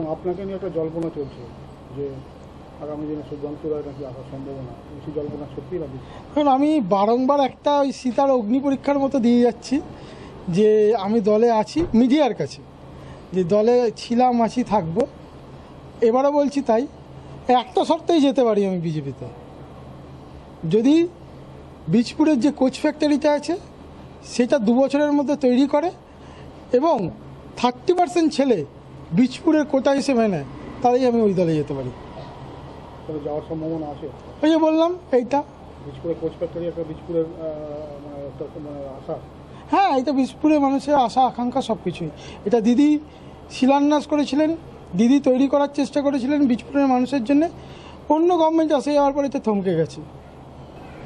আপনাকে নিয়ে একটা জল্পনা চলছে যে আগামী দিনে সুব্রাংশু রায় নাকি আসার সম্ভাবনা। সেই জল্পনা সত্যি না মিথ্যা? এখন আমি বারংবার একটা ওই সীতার অগ্নি পরীক্ষার মতো দিয়ে যাচ্ছি যে আমি দলে আছি, মিডিয়ার কাছে। যে দলে ছিলাম, আছি, থাকব। এবারও বলছি তাই। একটা শর্তেই যেতে পারি আমি বিজেপিতে। যদি বীজপুরের যে কোচ ফ্যাক্টরিটা আছে, সেটা দু বছরের মধ্যে তৈরি করে এবং থার্টি পার্সেন্ট ছেলে বীজপুরের কোটা হিসেবে নেয় তাহলেই আমি ওই দলে যেতে পারি। তবে যাওয়ার সম্ভাবনা আছে? ওই যে বললাম এইটা। বীজপুরের কোচ ফ্যাক্টরি একটা বীজপুরের আহ, মানে মানে আশা। হ্যাঁ এটা বিশপুরে মানুষের আশা আকাঙ্ক্ষা সব কিছুই এটা দিদি শিলান্যাস করেছিলেন দিদি তৈরি করার চেষ্টা করেছিলেন বীজপুরের মানুষের জন্য। অন্য গভর্নমেন্ট আসে যাওয়ার পরে তো থমকে গেছে।